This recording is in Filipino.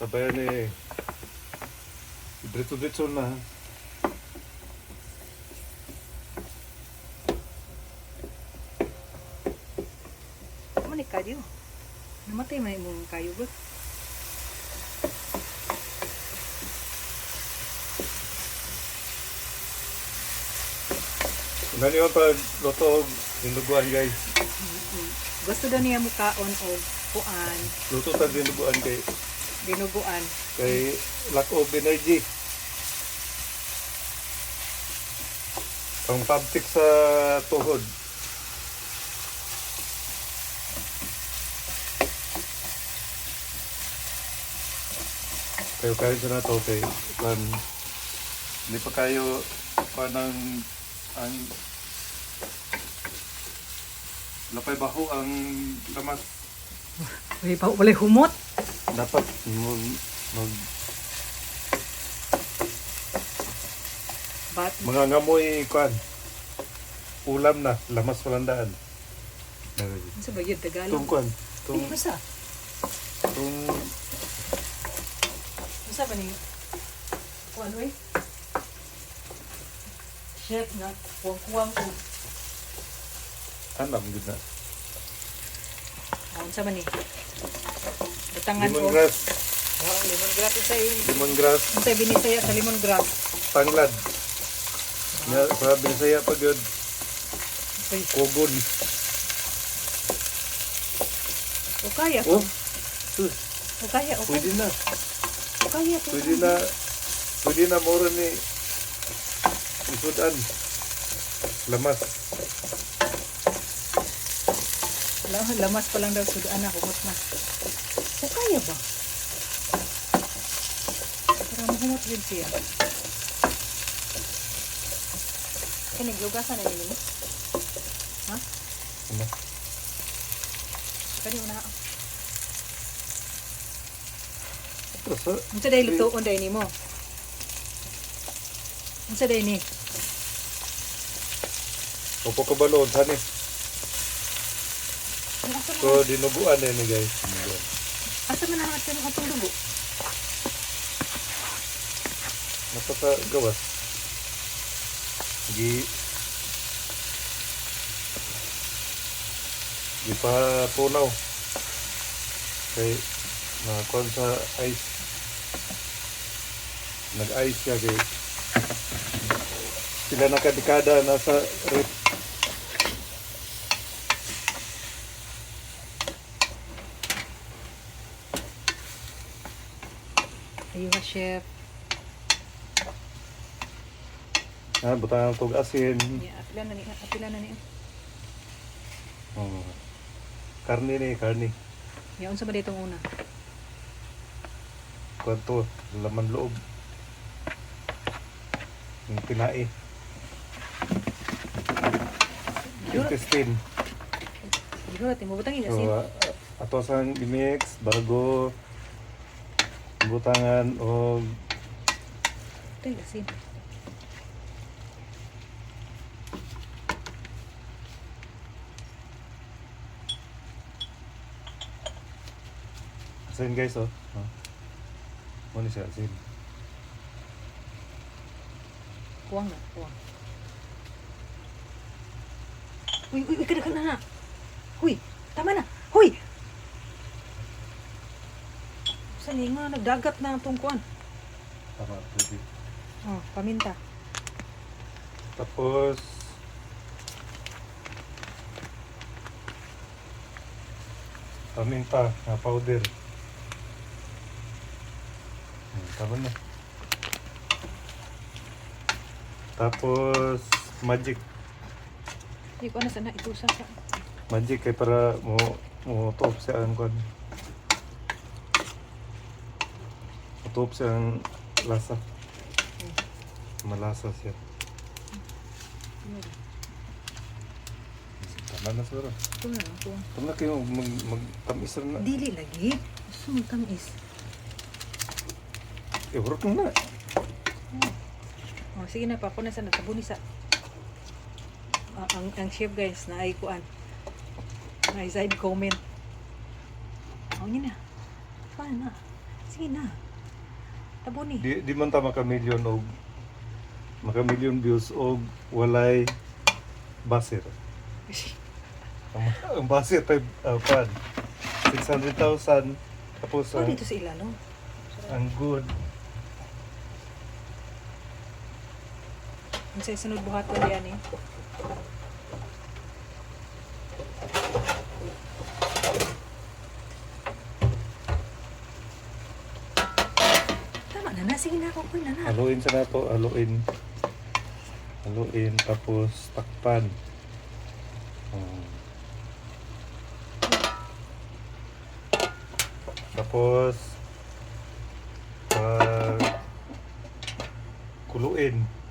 Sabayan ni Dito-dito na. Ano kayo? Namatay man imong kayo ba? Nani yung pag luto dinuguan guys. Gusto daw niya mukaon o kuan, Luto tag dinuguan kay dinuguan. kay lack of energy. Pang pabtik sa tuhod. Kayo kayo sa nato kay kan hindi pa kayo panang ang lapay baho ang lamas Uy, pa wala humot. Dapat mag, mag Bat mga ngamoy kwan ulam na lamas walandaan sa ba yun Tagalog? tung kwan tung basta. tung Basta ba ni? Kuan oy. Chef na kuwang-kuwang ko. anam gud na Aun sa man ni? Batangan ko. lemongrass Oh, lemongrass usay. lemongrass Usay binisaya sa lemongrass. tanglad nga sa binisaya pa gyud Uy, kugon o kaya ko. oh O kaya, o kaya. pwede na O kaya ko. pwede na pwede na mura ni isudan lamas Lam- Lamas pa lang daw sudan na, humot na. Kaya ba? Para mahumot yun siya. Kaya naglugasan na nila. Ha? ano Kani una. Unsa day lutoon day nimo? Unsa day ni? Opo ka balon, sani. Ay, Asa So, dinuguan na ni guys. Dinuguan. asa man ang atong dugo? Napaka gawas. Gi Gi pa punaw. Kay nakakuan sa ice. Nag-ice siya kay sila nakadekada nasa rip. Ka chef. Ah, butang tog asin. Ya, apila na ni, apila na ni. Oh. Karni ni, karni. Ya unsa ba day itong una? Kwanto, laman loob. Yung pinai. Intestine. siguro timo butang So, ilasin. uh, ato sang i-mix bago butangan o Butang ilasin. asin guys oh. oh. Ni siya asin. Kuwang na, kuwang. Uy, uy, uy, kada ka na. Huy, tama na. Huy! Saan nga, nagdagat na itong kuwan. Tama, pwede. Oh, paminta. Tapos paminta na powder. Hmm, tama na. Tapos magic. Hindi ko na sana itusa sa. Magic kay para mo mo top sa ang kon. Top sa ang lasa. Malasa siya. Tama na siguro. Ito na kuwang. Tama kayo mag magtamis na. Dili lagi. Gusto mo tamis. Eh, urot mo na. Oh, sige na, pa. Ako na sana. Sabuni sa... Ah, ang, ang chef guys, na ay kuan. Na ay side comment. Oh, yun na. Paano na? Sige na. Tabuni. Di, di man ta maka-million og maka-million views og walay baser. Ang, ang baser pa uh, pan 600,000 tapos Oh, ang, dito sa ilalo. ang good Ang sa sunod buhat ko yan eh. Tama na na. Sige na. Kuy na na. haluin sa nato, haluin. Haluin tapos takpan. Hmm. Tapos pag kuluin.